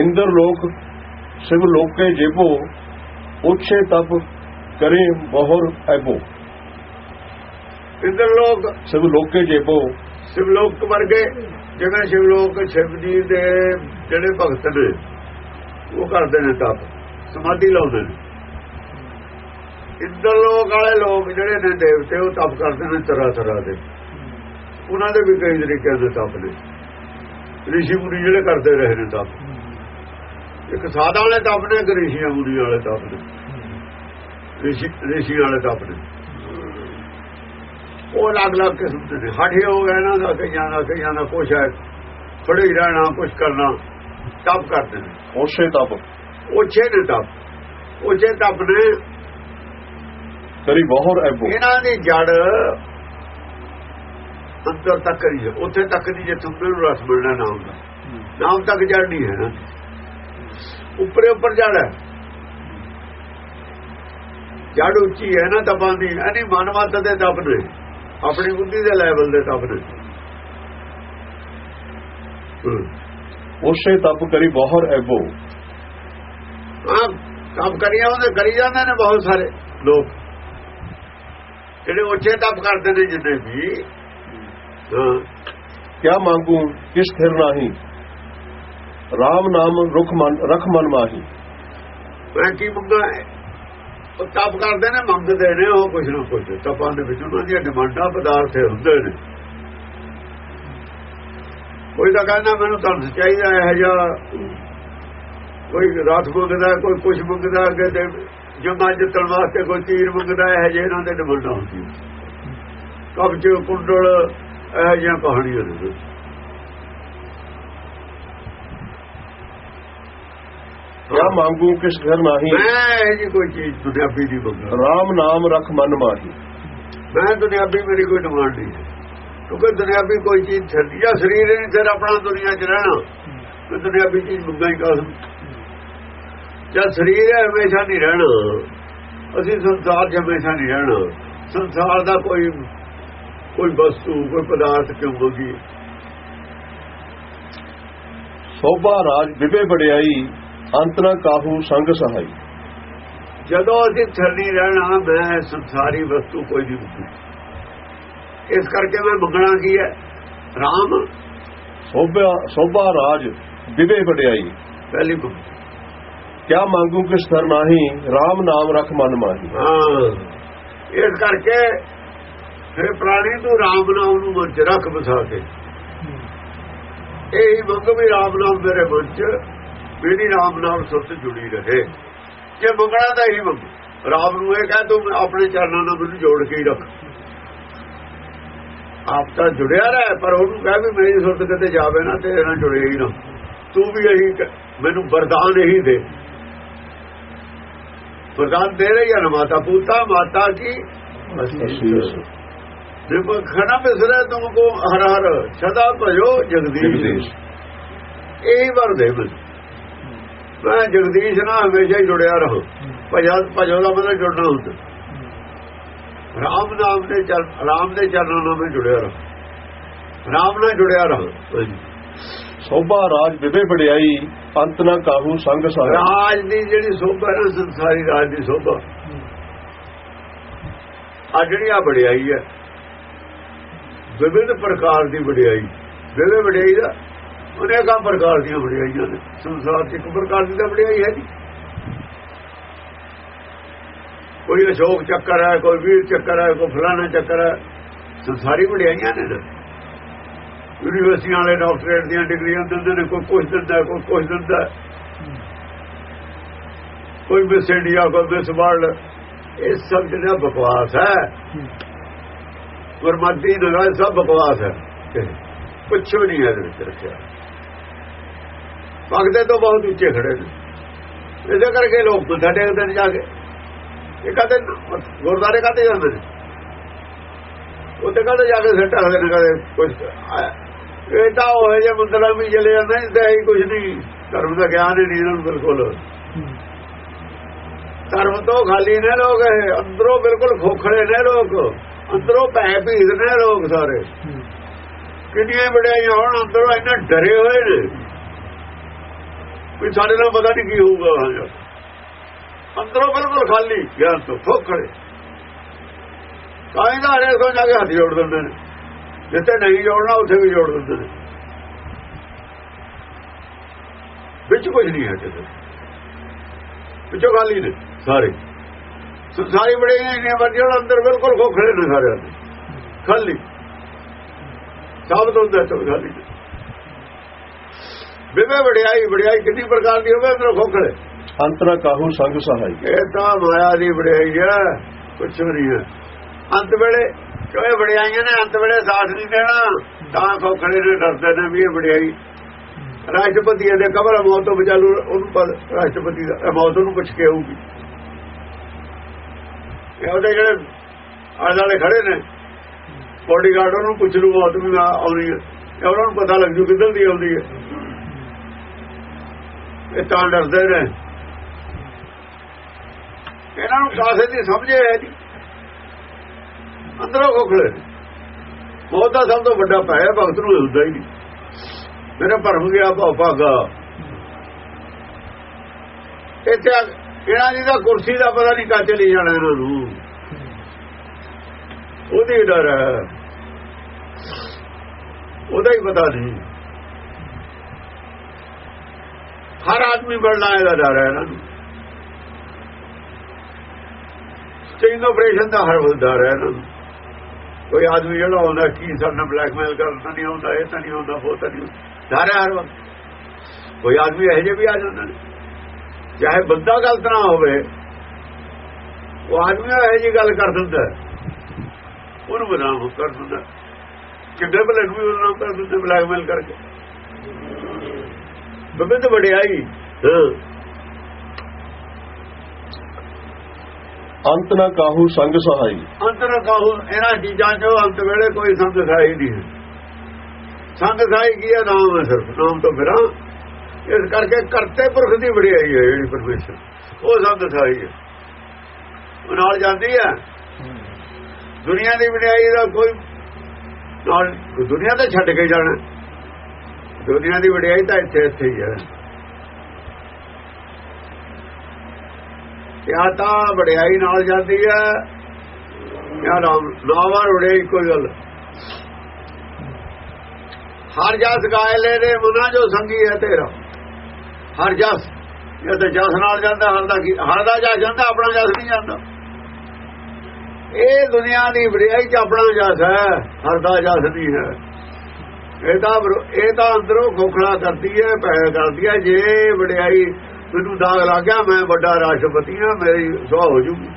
ਇੰਦਰ ਲੋਕ ਸਿਵ ਲੋਕੇ ਜੇਬੋ ਉਛੇ ਤਪ ਕਰੇ ਬਹੁਰ ਐਬੋ। ਇੰਦਰ ਲੋਕ ਸਿਵ ਲੋਕੇ ਜੇਬੋ ਸ਼ਿਵਲੋਕ ਵਰਗੇ ਜਿਵੇਂ ਸ਼ਿਵਲੋਕ ਸ਼ਿਵ ਜੀ ਦੇ ਜਿਹੜੇ ਭਗਤ ਨੇ ਉਹ ਕਰਦੇ ਨੇ ਤਪ ਸਮਾਧੀ ਲਾਉਂਦੇ ਨੇ। ਇੰਦਰ ਲੋਕ ਵਾਲੇ ਲੋਕ ਜਿਹੜੇ ਨੇ ਦੇਵਤੇ ਉਹ ਤਪ ਕਰਦੇ ਨੇ ਤਰ੍ਹਾਂ ਤਰ੍ਹਾਂ ਦੇ। ਉਹਨਾਂ ਦੇ ਵੀ ਕਈ ਤਰੀਕਿਆਂ ਦੇ ਤਪ ਨੇ। ਰਿਸ਼ੀ ਮੁਨੀ ਜਿਹੜੇ ਕਰਦੇ ਰਹੇ ਨੇ ਤਪ। ਇੱਕ ਸਾਦਾ ਵਾਲੇ ਤਪ ਨੇ ਇੱਕ ਰਿਸ਼ੀਆਂ ਮੁਨੀ ਵਾਲੇ ਤਪ ਨੇ। ਰਿਸ਼ੀ ਰਿਸ਼ੀ ਵਾਲੇ ਤਪ ਨੇ। ਉਹ ਅਲੱਗ-ਅਲੱਗ ਕਿਸਮ ਦੇ ਨੇ। ਹਾਠੇ ਹੋ ਗਏ ਨਾ ਦਾ ਕਈਆਂ ਦਾ ਕਈਆਂ ਦਾ ਕੁਛ ਹੈ। ਖੜੇ ਹੀ ਰਹਿਣਾ ਕੁਛ ਕਰਨਾ ਤਪ ਕਰਦੇ ਨੇ। ਉਛੇ ਤਪ। ਉਚੇ ਨੇ ਤਪ। ਉਚੇ ਤਪ ਨੇ। ਕਰੀ ਬਹੁਰ ਐਬੋ ਇਹਨਾਂ ਦੀ ਜੜ ਅੰਦਰ ਤੱਕ ਹੈ। ਉੱਥੇ ਤੱਕ ਨਹੀਂ ਜਿੱਥੇ ਨੂੰ ਰਸ ਮਿਲਣਾ ਨਾਮ ਦਾ ਨਾਮ ਤੱਕ ਜੜ ਨਹੀਂ ਹੈ ਨਾ। ਉੱਪਰੇ ਉੱਪਰ ਹੈ ਜੜ ਉੱਚੀ ਹੈ ਨਾ ਤਪਾਂ ਦੀ ਐਨੀ ਮਨਮਤ ਦੇ ਤਪ ਨੇ। ਆਪਣੀ ਬੁੱਧੀ ਦੇ ਲੈਵਲ ਦੇ ਤਪ ਨੇ। ਉਛੇ ਤਪ ਕਰੀ ਬਹੁਰ ਐਬੋ। ਹਾਂ ਕੰਮ ਕਰੀਆਂ ਉਹਦੇ ਕਰੀ ਜਾਂਦੇ ਨੇ ਬਹੁਤ ਸਾਰੇ ਲੋਕ। ਜਿਹੜੇ ਉੱਚੇ ਤਪ ਕਰਦੇ ਨੇ ਜਿੰਨੇ ਵੀ। ਹਾਂ। ਕਿਆ ਮੰਗੂ? ਕਿਸ ਥਿਰ ਨਾਹੀ? RAM ਨਾਮ ਰੁਖ ਮਨ, ਰਖ ਮਨ ਮਾਹੀ। ਮੈਂ ਕੀ ਮੰਗਾ? ਉਹ ਤਪ ਕਰਦੇ ਨੇ, ਮੰਗਦੇ ਨੇ, ਉਹ ਕੁਛ ਨਾ ਕੁਛ। ਤਪਾਂ ਦੇ ਵਿੱਚ ਉਹਨਾਂ ਦੀਆਂ ਡਿਮਾਂਡਾਂ ਪਦਾਰਥ ਹੁੰਦੇ ਨੇ। ਕੋਈ ਤਾਂ ਕਹਿੰਦਾ, ਮੈਨੂੰ ਧਨ ਚਾਹੀਦਾ ਹੈ ਜਾਂ ਕੋਈ ਰਾਤ ਮੰਗਦਾ, ਕੋਈ ਕੁਛ ਮੰਗਦਾ, ਅੱਗੇ ਤੇ ਜੰਗਾਂ ਜਿੱਤਣ ਵਾਸਤੇ ਕੋਈ ਤੀਰ ਮੰਗਦਾ ਹੈ ਜੇ ਇਹਨਾਂ ਦੇ ਡਿਮਾਂਡਾਂ ਹੁੰਦੀਆਂ। ਕਬਜ, ਕੁੰਡਲ, ਇਹ ਜਿਹੀਆਂ ਕਹਾਣੀਆਂ ਨੇ। ਕਿਆ ਮੰਗੂ ਕਿਸ ਘਰ ਨਾਹੀ? ਮੈਂ ਇਹ ਜੀ ਕੋਈ ਚੀਜ਼ ਦੁਨਿਆਵੀ ਦੀ ਮੰਗਦਾ। RAM ਨਾਮ ਰਖ ਮਨ ਮਾਹੀ। ਮੈਂ ਦੁਨਿਆਵੀ ਮੇਰੀ ਕੋਈ ਡਿਮਾਂਡ ਨਹੀਂ ਕਿਉਂਕਿ ਦੁਨਿਆਵੀ ਕੋਈ ਚੀਜ਼ ਛੱਡੀ ਜਾਂ ਸਰੀਰ ਨਹੀਂ ਫਿਰ ਆਪਣਾ ਦੁਨੀਆ 'ਚ ਰਹਿਣਾ। ਤੇ ਦੁਨਿਆਵੀ ਚੀਜ਼ ਮੰਗਾ ਹੀ ਕਾਸ ਜਾਂ ਸਰੀਰ ਹੈ ਹਮੇਸ਼ਾ ਨਹੀਂ ਰਹਿਣਾ। ਅਸੀਂ ਸੰਸਾਰ 'ਚ ਹਮੇਸ਼ਾ ਨਹੀਂ ਰਹਿਣਾ। ਸੰਸਾਰ ਦਾ ਕੋਈ ਕੋਈ ਵਸਤੂ ਕੋਈ ਪਦਾਰਥ ਕਿਉਂ ਹੋਗੀ ਸੋਭਾ ਰਾਜ ਵਿਵੇ ਵਡਿਆਈ ਅੰਤ ਨਾ ਕਾਹੂ ਸੰਗ ਸਹਾਈ। ਜਦੋਂ ਅਸੀਂ ਛੱਡੀ ਰਹਿਣਾ ਮੈਂ ਸੰਸਾਰੀ ਵਸਤੂ ਕੋਈ ਨਹੀਂ ਇਸ ਕਰਕੇ ਮੈਂ ਮੰਗਣਾ ਕੀ ਹੈ? ਰਾਮ। ਸੋਭਾ ਸੋਭਾ ਰਾਜ ਵਿਵੇ ਵਡਿਆਈ। ਪਹਿਲੀ ਕਿਆ ਮੰਗੂ ਕਿਸ ਥਰ ਨਾਹੀ? RAM ਨਾਮ ਰਖ ਮਨ ਮਾਹੀ। ਹਾਂ। ਇਸ ਕਰਕੇ ਫਿਰ ਪ੍ਰਾਣੀ ਤੂੰ ਰਾਮ ਨਾਮ ਨੂੰ ਮਨ ਚ ਰੱਖ ਬਸਾ ਕੇ। ਇਹ ਮੰਗ ਵੀ ਰਾਮ ਨਾਮ ਮੇਰੇ ਮਨ ਚ ਮੇਰੀ ਰਾਮ ਨਾਮ ਸੁਰਤ ਜੁੜੀ ਰਹੇ। ਜੇ ਮੰਗਣਾ ਤਾਂ ਹੀ ਮੰਗ। ਰਾਮ ਨੂੰ ਇਹ ਕਹਿ ਤੂੰ ਆਪਣੇ ਚਰਨਾਂ ਨਾਲ ਮੈਨੂੰ ਜੋੜ ਕੇ ਹੀ ਰੱਖ। ਆਪ ਤਾਂ ਜੁੜਿਆ ਰਹਿ ਪਰ ਉਹਨੂੰ ਕਹਿ ਵੀ ਮੇਰੀ ਸੁਰਤ ਕਿਤੇ ਜਾਵੇ ਨਾ ਤੇ ਇਹਨਾਂ ਜੁੜੇ ਹੀ ਨਾ। ਤੂੰ ਵੀ ਇਹੀ ਮੈਨੂੰ ਵਰਦਾਨ ਇਹੀ ਦੇ। ਵਰਦਾਨ ਦੇ ਰਹੀ ਹੈ ਨਾ ਮਾਤਾ ਪੂਤਾ ਮਾਤਾ ਕੀ? ਦੇਖੋ ਖਣਾ ਬਿਸਰੇ ਤੁਮਕੋ ਹਰ ਹਰ ਸਦਾ ਭਜੋ ਜਗਦੀਸ਼। ਇਹੀ ਵਰ ਦੇ ਮੈਨੂੰ। ਮੈਂ ਜਗਦੀਸ਼ ਨਾਲ ਹਮੇਸ਼ਾ ਹੀ ਜੁੜਿਆ ਰਹਾ। ਭਜਾ ਭਜੋ ਦਾ ਮਤਲਬ ਜੁੜਨਾ ਹੁੰਦਾ। ਰਾਮ ਨਾਮ ਦੇ ਚਰਨ ਰਾਮ ਦੇ ਚਰਨਾਂ ਨਾਲ ਮੈਂ ਜੁੜਿਆ ਰਹਾ। ਰਾਮ ਨਾਲ ਜੁੜਿਆ ਰਹਾ। ਸੋਭਾ ਰਾਜ ਵਿਵੇ ਵਡਿਆਈ ਅੰਤ ਨਾ ਕਾਹੂ ਸੰਗ ਸਹਾਈ ਰਾਜ ਦੀ ਜਿਹੜੀ ਸੋਭਾ ਹੈ ਸੰਸਾਰੀ ਰਾਜ ਦੀ ਸੋਭਾ। ਆ ਜਿਹੜੀ ਆ ਵਡਿਆਈ ਹੈ। ਵਿਵਿਧ ਪ੍ਰਕਾਰ ਦੀ ਵਡਿਆਈ। ਵਿਵੇ ਵਡਿਆਈ ਦਾ ਅਨੇਕਾਂ ਪ੍ਰਕਾਰ ਦੀਆਂ ਵਡਿਆਈਆਂ ਨੇ। ਸੰਸਾਰ 'ਚ ਇੱਕ ਪ੍ਰਕਾਰ ਦੀ ਤਾਂ ਵਡਿਆਈ ਹੈ ਜੀ। ਕੋਈ ਅਸ਼ੋਕ ਚੱਕਰ ਹੈ, ਕੋਈ ਵੀਰ ਚੱਕਰ ਹੈ, ਕੋਈ ਫਲਾਣਾ ਚੱਕਰ ਹੈ ਸੰਸਾਰੀ ਵਡਿਆਈਆਂ ਨੇ ਨਾ। ਯੂਨੀਵਰਸਿਟੀਆਂ ਵਾਲੇ ਡਾਕਟਰੇਟ ਦੀਆਂ ਡਿਗਰੀਆਂ ਦਿੰਦੇ ਨੇ, ਕੋਈ ਕੁਝ ਦਿੰਦਾ ਕੋਈ ਕੁਝ ਦਿੰਦਾ ਕੋਈ ਮਿਸ ਇੰਡੀਆ ਕੋਈ ਮਿਸ ਵਰਲਡ ਇਹ ਸਭ ਜਿਹੜਾ ਬਕਵਾਸ ਹੈ, ਗੁਰਮਤਿ ਨਗਾਲ ਸਭ ਬਕਵਾਸ ਹੈ। ਕੁਛ ਵੀ ਨਹੀਂ ਇਹਦੇ ਵਿੱਚ ਰੱਖਿਆ। ਭਗਤੇ ਤੋਂ ਬਹੁਤ ਉੱਚੇ ਖੜੇ ਨੇ ਇਹਦੇ ਕਰਕੇ ਲੋਕ ਮੱਥਾ ਟੇਕਦੇ ਨੇ ਜਾ ਕੇ। ਇਹ ਕਹਿੰਦੇ ਗੁਰਦਾਰੇ ਕਾਤੇ ਜਾਂਦੇ ਨੇ ਉੱਥੇ ਕਹਿੰਦੇ ਜਾ ਕੇ ਸਿੱਟ ਰੱਖਦੇ ਨੇ ਕਦੇ ਕੁਝ ਇਹ ਤਾਂ ਉਹ ਜੇ ਮੰਦਰਾਂ ਵੀ ਚਲੇ ਜਾਂਦੇ ਨੇ ਤੇ ਹੀ ਕੁਝ ਨਹੀਂ। ਧਰਮ ਦਾ ਗਿਆਨ ਹੀ ਨਹੀਂ ਇਹਨਾਂ ਨੂੰ ਬਿਲਕੁਲ। ਧਰਮ ਤੋਂ ਖਾਲੀ ਨੇ ਲੋਕ ਇਹ। ਅੰਦਰੋਂ ਬਿਲਕੁਲ ਖੋਖਲੇ ਨੇ ਲੋਕ। ਅੰਦਰੋਂ ਭੈ ਭੀਤ ਨੇ ਲੋਕ ਸਾਰੇ। ਕਿੰਨੀਆਂ ਬੜਾਈਆਂ ਹੋਣ ਅੰਦਰੋਂ ਇੰਨੇ ਡਰੇ ਹੋਏ ਨੇ। ਵੀ ਸਾਡੇ ਨਾਲ ਪਤਾ ਨਹੀਂ ਕੀ ਹੋਊਗਾ ਹਾਂ ਅੰਦਰੋਂ ਬਿਲਕੁਲ ਖਾਲੀ, ਗਿਆਨ ਤੋਂ ਖੋਖੜੇ ਕਾਇਦਾ ਹਰੇ ਤੋਂ ਜਾ ਕੇ ਹੱਥ ਜੋੜ ਦਿੰਦੇ ਨੇ। ਜਿੱਥੇ ਨਹੀਂ ਜੋੜਨਾ, ਉੱਥੇ ਵੀ ਜੋੜ ਦਿੰਦੇ ਨੇ। ਵਿੱਚ ਕੁਝ ਨਹੀਂ ਹੈ ਕਿਸੇ ਵਿੱਚੋਂ ਖਾਲੀ ਨੇ ਸਾਰੇ। ਸੰਸਾਰੀ ਬੜੇ ਨੇ ਵਰਜਣ ਅੰਦਰ ਬਿਲਕੁਲ ਖੋਖੜੇ ਨੇ ਸਾਰੇ ਖਾਲੀ। ਸਾਬਤ ਹੁੰਦਾ ਤਾਂ ਖਾਲੀ ਬਿਵੇ ਵਡਿਆਈ ਵਡਿਆਈ ਕਿੰਨੀ ਪ੍ਰਕਾਰ ਦੀ ਹੋਵੇ ਅੰਦਰ ਖੋਖੜੇ ਅੰਤਰਾ ਕਾਹੂ ਸੰਗ ਸਹਾਈ। ਇਹ ਤਾਂ ਮਾਇਆ ਦੀ ਵਡਿਆਈ ਹੈ ਕੁਛ ਨਹੀਂ ਹੈ ਅੰਤ ਵੇਲੇ ਕੋਈ ਵਡਿਆਈਆਂ ਨੇ ਅੰਤ ਵੇਲੇ ਸਾਥ ਨਹੀਂ ਦੇਣਾ? ਤਾਂ ਖੋਖੜੇ ਨੇ ਡਰਦੇ ਨੇ ਵੀ ਇਹ ਵਡਿਆਈ। ਰਾਸ਼ਟਰਪਤੀ ਦੇ ਕਬਰ ਮੌਤ ਤੋਂ ਬਚਾਲੂ ਉਹਨੂੰ ਪਤਾ ਰਾਸ਼ਟਰਪਤੀ ਦਾ ਮੌਤ ਨੂੰ ਪੁੱਛ ਕੇ ਆਊਗੀ। ਇਹ ਉਹਦੇ ਜਿਹੜੇ ਆਲੇ ਖੜੇ ਨੇ ਬੋਡੀਗਾਰਡ ਉਹਨੂੰ ਪੁੱਛ ਲੂ ਮੌਤ ਵੀ ਆਉਣੀ ਹੈ। ਉਹਨਾਂ ਨੂੰ ਪਤਾ ਲੱਗ ਜੂ ਕਿੱਧਰ ਦੀ ਆਉਂਦੀ ਹੈ। ਇਹ ਤਾਂ ਡਰਦੇ ਨੇ। ਇਹਨਾਂ ਨੂੰ ਕਾਸੇ ਦੀ ਸਮਝੇ ਹੈ ਜੀ ਅੰਦਰੋਂ ਖੋਖਲੇ ਬਹੁਤ ਦਾ ਸਭ ਤੋਂ ਵੱਡਾ ਭੈ ਭਗਤ ਨੂੰ ਹੁੰਦਾ ਹੀ ਨਹੀਂ। ਮੇਰਾ ਭਰਮ ਗਿਆ, ਭਉ ਭਾਗਾ। ਇੱਥੇ ਇਹਨਾਂ ਦੀ ਤਾਂ ਕੁਰਸੀ ਦਾ ਪਤਾ ਨਹੀਂ ਕਾ ਚਲੀ ਜਾਣਾ ਇਹਨਾਂ ਨੂੰ। ਉਹਦੀ ਡਰ ਹੈ। ਉਹਦਾ ਹੀ ਪਤਾ ਨਹੀਂ। ਹਰ ਆਦਮੀ ਬਣਨਾ ਇਹਦਾ ਡਰ ਹੈ ਇਹਨਾਂ ਨੂੰ ਸਟਿੰਗ ਆਪਰੇਸ਼ਨ ਦਾ ਹਰ ਡਰ ਹੈ ਇਹਨਾਂ ਨੂੰ। ਕੋਈ ਆਦਮੀ ਜਿਹੜਾ ਹੁੰਦਾ ਕੀ ਸਾਡਾ ਬਲੈਕਮੇਲ ਕਰਨਾ ਨਹੀਂ ਹੁੰਦਾ ਇਹ ਤਾਂ ਨਹੀਂ ਹੁੰਦਾ ਉਹ ਤਾਂ ਨਹੀਂ ਡਰ ਹੈ ਹਰ ਵਕਤ। ਕੋਈ ਆਦਮੀ ਇਹੋ ਜਿਹੇ ਵੀ ਆ ਜਾਂਦੇ ਨੇ। ਚਾਹੇ ਬੰਦਾ ਗਲਤ ਨਾ ਹੋਵੇ, ਉਹ ਆਦਮੀ ਇਹੋ ਜਿਹੀ ਗੱਲ ਕਰ ਦਿੰਦਾ ਉਹਨੂੰ ਬਦਨਾਮ ਕਰ ਦਿੰਦਾ ਕਿੱਡੇ ਭਲੇ ਨੂੰ ਵੀ ਬਦਨਾਮ ਕਰ ਦਿੰਦੇ ਬਲੈਕਮੇਲ ਕਰਕੇ। ਬਿਬਿੰਦ ਵਡਿਆਈ ਅੰਤ ਨਾ ਕਾਹੂ ਸੰਗ ਸਹਾਈ। ਅੰਤਰ ਕਾਹੂ ਇਹਨਾਂ ਚੀਜ਼ਾਂ ਚੋਂ ਅੰਤ ਵੇਲੇ ਕੋਈ ਸੰਗ ਸਾਈ ਨਹੀਂ ਸੰਗ ਸਾਈ ਕੀ ਹੈ? ਨਾਮ ਹੈ ਸਿਰਫ। ਨਾਮ ਤੋਂ ਬਿਨਾਂ ਇਸ ਕਰਕੇ ਕਰਤੇ ਪੁਰਖ ਦੀ ਵਡਿਆਈ ਹੈ ਜਿਹੜੀ ਪਰਮੇਸ਼ਰ। ਉਹ ਸੰਗ ਸਾਈ ਹੈ। ਉਹ ਨਾਲ ਜਾਂਦੀ ਹੈ। ਦੁਨੀਆ ਦੀ ਵਡਿਆਈ ਦਾ ਕੋਈ ਨਾਲ ਦੁਨੀਆ ਤਾਂ ਛੱਡ ਕੇ ਜਾਣਾ। ਦੁਨੀਆ ਦੀ ਵਡਿਆਈ ਤਾਂ ਇੱਥੇ ਇੱਥੇ ਹੀ ਹੈ। ਜਾਂ ਤਾਂ ਵਡਿਆਈ ਨਾਲ ਜਾਂਦੀ ਹੈ ਜਾਂ ਨਾਮ ਨਾਵਾਂ ਵਡਿਆਈ ਕੋਈ ਗੱਲ। ਹਰ ਜਸ ਗਾਇ ਲੈ ਰੇ ਮਨਾ ਜੋ ਸੰਗੀ ਹੈ ਤੇਰਾ। ਹਰ ਜਸ, ਇਹ ਤਾਂ ਜਸ ਨਾਲ ਜਾਂਦਾ, ਹਰ ਦਾ ਹਰ ਦਾ ਜਸ ਜਾਂਦਾ, ਆਪਣਾ ਜਸ ਨਹੀਂ ਜਾਂਦਾ। ਇਹ ਦੁਨੀਆ ਦੀ ਵਡਿਆਈ ਚ ਆਪਣਾ ਜਸ ਹੈ, ਹਰ ਦਾ ਜਸ ਨਹੀਂ ਹੈ। ਇਹ ਤਾਂ ਇਹ ਤਾਂ ਅੰਦਰੋਂ ਖੋਖਲਾ ਕਰਦੀ ਹੈ ਪੈ ਕਰਦੀ ਹੈ। ਜੇ ਵਡਿਆਈ ਮੈਨੂੰ ਦਾਗ ਲੱਗ ਗਿਆ ਮੈਂ ਵੱਡਾ ਰਾਸ਼ਟਰਪਤੀ ਹਾਂ ਮੇਰੀ ਸੁਆਹ ਹੋ ਜੂਗੀ।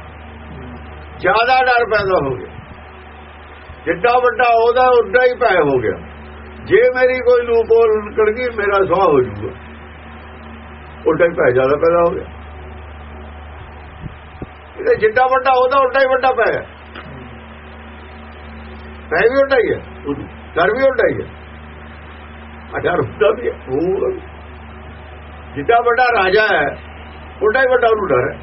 ਜ਼ਿਆਦਾ ਡਰ ਪੈਦਾ ਹੋ ਗਿਆ। ਜਿੱਡਾ ਵੱਡਾ ਉਹਦਾ ਉੱਡਾ ਹੀ ਪੈ ਹੋ ਗਿਆ। ਜੇ ਮੇਰੀ ਕੋਈ ਲੂਪ ਹੋਲ ਨਿਕਲ ਗਈ ਮੇਰਾ ਸੁਆਹ ਹੋ ਜੂਗਾ। ਉੱਡਾ ਹੀ ਪੈ ਜ਼ਿਆਦਾ ਪੈਦਾ ਹੋ ਗਿਆ। ਇਹ ਜਿੱਡਾ ਵੱਡਾ ਉਹਦਾ ਉੱਡਾ ਹੀ ਵੱਡਾ ਪੈ ਹੈ। ਪੈ ਵੀ ਉੱਡਾ ਹੀ ਹੈ। ਉਹਨੂੰ, ਡਰ ਵੀ ਉੱਡਾ ਹੀ ਹੈ। ਅਡਰ ਹੁੰਦਾ ਵੀ ਉਹ ਜਿੱਦਾਂ ਵੱਡਾ ਰਾਜਾ ਹੈ ਉਹਦਾ ਹੀ ਵੱਡਾ ਰੂਡਰ ਹੈ।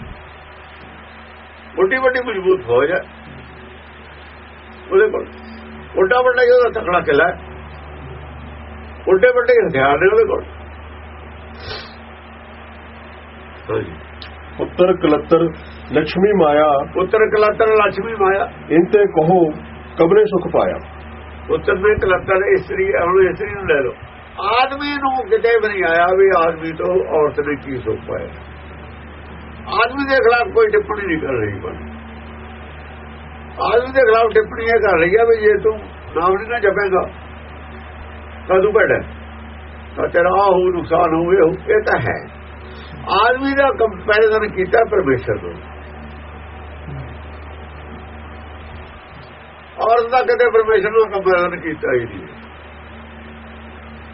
ਵੱਡੀ ਵੱਡੀ ਮਜ਼ਬੂਤ ਫੌਜ ਹੈ। ਉਹਦੇ ਕੋਲ ਵੱਡਾ ਵੱਡਾ ਉਹਦਾ ਤਕੜਾ ਕਿਲਾ ਹੈ। ਵੱਡੇ ਹਥਿਆਰ ਨੇ ਉਹਦੇ ਕੋਲ। ਉੱਤਰ ਕਲੱਤਰ ਲక్ష్ਮੀ ਮਾਇਆ। ਉੱਤਰ ਕਲੱਤਰ ਲక్ష్ਮੀ ਮਾਇਆ। ਇੰਤੇ ਕਹੋ ਕਬਰੇ ਸੁਖ ਪਾਇਆ। ਉੱਤਰ ਦੇ ਕਲੱਤਰ ਇਸਤਰੀ ਉਹਨੂੰ ਇਸਤਰੀ ਨੂੰ ਲੈ ਲਓ। ਆਦਮੀ ਨੂੰ ਕਿਤੇ ਵੀ ਨਹੀਂ ਆਇਆ ਵੀ ਆਦਮੀ ਤੋਂ ਔਰਤ ਨੇ ਕੀ ਸੁਖ ਪਾਇਆ। ਆਦਮੀ ਦੇ ਖਿਲਾਫ ਕੋਈ ਟਿੱਪਣੀ ਨਹੀਂ ਕਰ ਰਹੀ ਪਰ ਆਦਮੀ ਦੇ ਖਿਲਾਫ ਟਿੱਪਣੀ ਇਹ ਕਰ ਰਹੀ ਹੈ ਵੀ ਜੇ ਤੂੰ ਨਾਮ ਨਹੀਂ ਨਾ ਜਪੇਗਾ ਕਦੋਂ ਤੂੰ ਤਾਂ ਤੇਰਾ ਹੋ ਨੁਕਸਾਨ ਹੋਵੇ ਇਹ ਤਾਂ ਹੈ। ਆਦਮੀ ਦਾ ਕੰਪੈਰੀਜ਼ਨ ਕੀਤਾ ਪਰਮੇਸ਼ਰ ਤੋਂ। ਔਰਤ ਦਾ ਕਦੇ ਪਰਮੇਸ਼ਰ ਨਾਲ ਕੰਪੈਰੀਜ਼ਨ ਕੀਤਾ ਹੀ ਨਹੀਂ।